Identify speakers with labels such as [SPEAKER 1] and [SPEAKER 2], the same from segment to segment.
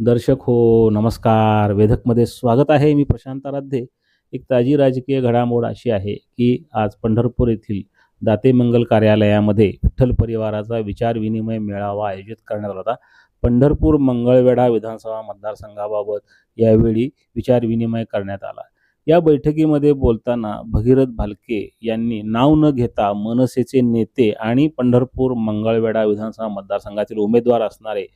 [SPEAKER 1] दर्शक हो नमस्कार. वेधकमध्ये स्वागत आहे. मी प्रशांत आराध्ये. एक ताजी राजकीय घडामोड अशी आहे की आज पंढरपूर येथील दाते मंगल कार्यालयामध्ये विठ्ठल परिवाराचा विचार विनिमय मेळावा आयोजित करण्यात आला होता. पंढरपूर मंगळवेढा विधानसभा मतदारसंघाबाबत यावेळी विचार विनिमय करण्यात आला. या बैठकीमध्ये बोलताना भगीरथ भालके यांनी नाव न घेता मनसेचे नेते आणि पंढरपूर मंगळवेढा विधानसभा मतदारसंघातील उमेदवार असणारे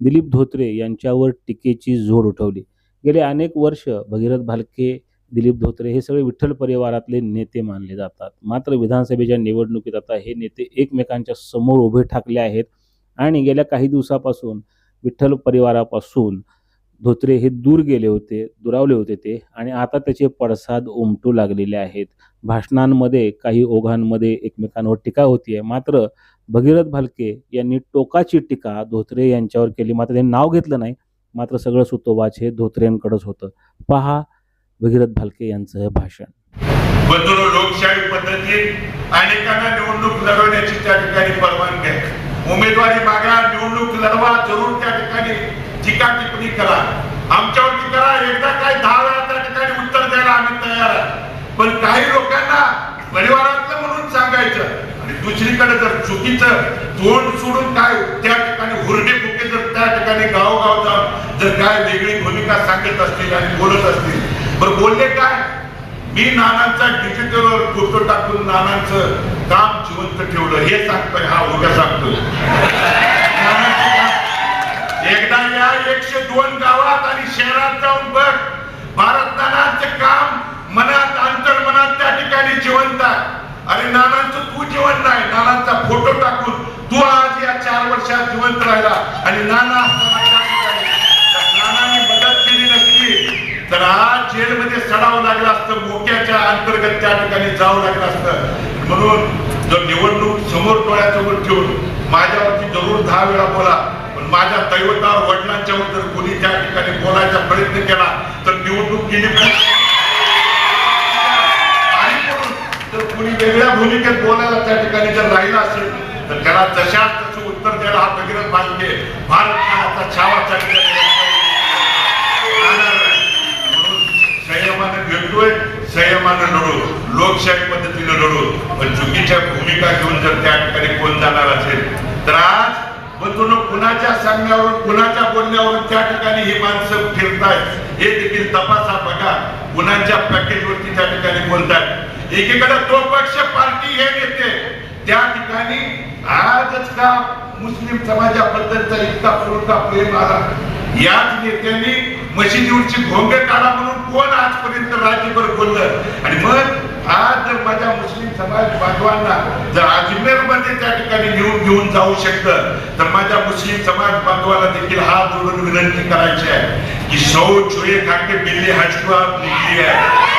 [SPEAKER 1] दिलीप धोत्रे यांच्यावर टीकेची झोड उठवली. गेले अनेक वर्ष भगीरथ भालके दिलीप धोत्रे हे सगळे विठ्ठल परिवारातले नेते मानले जातात. मात्र विधानसभेच्या निवडणुकीत आता हे नेते एकमेकांच्या समोर उभे ठाकले आहेत आणि गेल्या काही दिवसापासून विठ्ठल परिवारापासून धोत्रे हे दूर गेले होते दुरावले होते ते आणि आता त्याचे पडसाद उमटू लागलेले आहेत. भाषणांमध्ये काही ओघांमध्ये एकमेकांवर टीका होती आहे मात्र भगीरथ भालके यांनी टोकाची टीका धोत्रे यांच्यावर केली. मात्र त्यांनी नाव घेतलं नाही. मात्र सगळं सुतोवाच हे धोत्रेंकडेच होतं. पहा भगीरथ भालके यांचं हे भाषण.
[SPEAKER 2] बंधुरो लोकशाही पद्धतीत अनेकांना निवडणूक लढवण्याची त्या ठिकाणी परवानगी आहे. उमेदवारी मागा निवडणूक लढवा जरूर त्या ठिकाणी टीका टिप्पणी करा. आमच्यावरती करा. एकदा काय दहा वेळा त्या ठिकाणी उत्तर द्यायला आम्ही तयार आहे. पण काही लोकांना परिवारातलं म्हणून सांगायचं दुसरीकडे जर चुकीचं तोंड सोडून काय त्या ठिकाणी हुरडे फुके जर त्या ठिकाणी गावोगाव जाऊन जर काय वेगळी भूमिका सांगत असतील आणि बोलत असतील. बरं बोलले काय? मी नानांचा डिजिटलवर फोटो टाकून नानांचं काम जिवंत ठेवलं. हे सांगतोय हा उद्या सांगतोय. एकदा या एक दोन गावात आणि शहरात जाऊन बघ भारत नानांचं काम मनात अंतर मनात त्या ठिकाणी जिवंत आहे अरे नानांचं तू जिवंत नाही नानांचा फोटो टाकून तू आज या चार वर्षात जिवंत राहिला आणि नाना नानांनी मदत केली नसली तर आज जेलमध्ये सडावं लागलं असतं मोक्याच्या अंतर्गत त्या ठिकाणी जावं लागलं असतं. म्हणून जर निवडणूक समोर डोळ्यासमोर ठेवून माझ्यावरती जरूर दहा वेळा बोला पण माझ्या दैवतावर वडिलांच्यावर जर कोणी त्या ठिकाणी बोलायचा प्रयत्न केला तर निवडणूक गेली वेगळ्या भूमिकेत बोलायला त्या ठिकाणी जर राहिला असेल तर त्याला जशाच तसं उत्तर द्यायला हा भगीरथ भालके भारत काळाचा छावा त्या ठिकाणी संयमानं भेटतोय संयमानं लढू लोकशाही पद्धतीनं लढू पण चुकीच्या भूमिका घेऊन जर त्या ठिकाणी कोण जाणार असेल तर आज बंधून कुणाच्या सांगण्यावरून कुणाच्या बोलण्यावरून त्या ठिकाणी ही माणसं फिरतायत हे देखील तपासा बघा कुणाच्या पॅकेजवरती त्या ठिकाणी बोलतायत. एकीकडे तो पक्ष पार्टी हे नेते त्या ठिकाणी आजच का मुस्लिम समाजाबद्दलचा इतका पुरता प्रेम आला? याच नेत्यांनी मशिदीवरची भोंग काढा म्हणून कोण आजपर्यंत राज्यभर बोललं? आणि मग आज जर माझ्या मुस्लिम समाज बांधवांना जर अजमेरमध्ये त्या ठिकाणी घेऊन घेऊन जाऊ शकतं तर माझ्या मुस्लिम समाज बांधवाला देखील हात जोडून विनंती करायची आहे की सौ चुए खाके बिल्ली हजको निघली आहे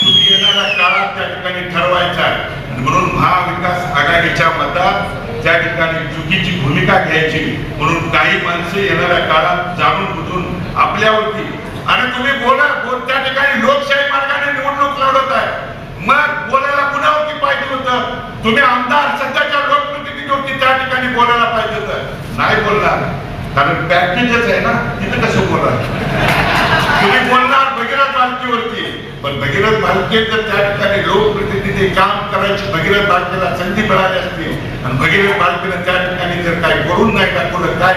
[SPEAKER 2] तुम्ही येणाऱ्या काळात त्या ठिकाणी ठरवायचा आहे. आणि म्हणून महाविकास मतात त्या ठिकाणी चुकीची भूमिका घ्यायची. म्हणून काही माणसे येणाऱ्या काळात जाणून बुजून आपल्यावरती आणि तुम्ही बोला बोल त्या ठिकाणी लोकशाही मार्गाने निवडणूक लढवत आहे. मग बोलायला कुणावरती पाहिजे होतं? तुम्ही आमदार सध्याच्या लोकप्रतिनिधीवरती त्या ठिकाणी बोलायला पाहिजे होतं. नाही बोलणार. कारण पॅकेजच आहे ना तिथे कसं बोलणार? तुम्ही बोलणार भगीरथ भालकेवरती पण भगीरथ भालके जर त्या ठिकाणी लोकप्रतिनिधी काम करायची भगीरथ भालकेला संधी मिळाली असती. आणि भगीरथ भालकेनं त्या ठिकाणी जर काही करून नाही दाखवलं काय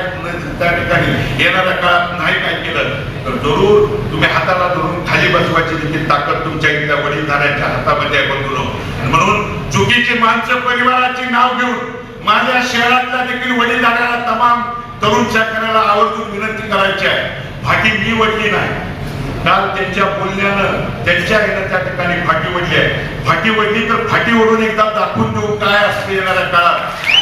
[SPEAKER 2] त्या ठिकाणी येणाऱ्या काळात नाही काय केलं तर जरूर तुम्ही हाताला धरून खाली बसवायची देखील ताकद तुमच्या इथल्या वडीलधाऱ्यांच्या हातामध्ये आहे बंधू म्हणून चुकीची माणसं परिवाराची नाव घेऊन माझ्या शहरातल्या देखील वडीलधाऱ्याला तमाम तरुण शेतकऱ्याला आवर्जून विनंती करायची आहे. भाटी मी वडली नाही. काल त्यांच्या बोलण्यानं त्यांच्या येणं त्या ठिकाणी फाटी वडली आहे. फाटी वडली तर फाटी ओढून एकदा दाखवून देऊ काय असते येणाऱ्या काळात.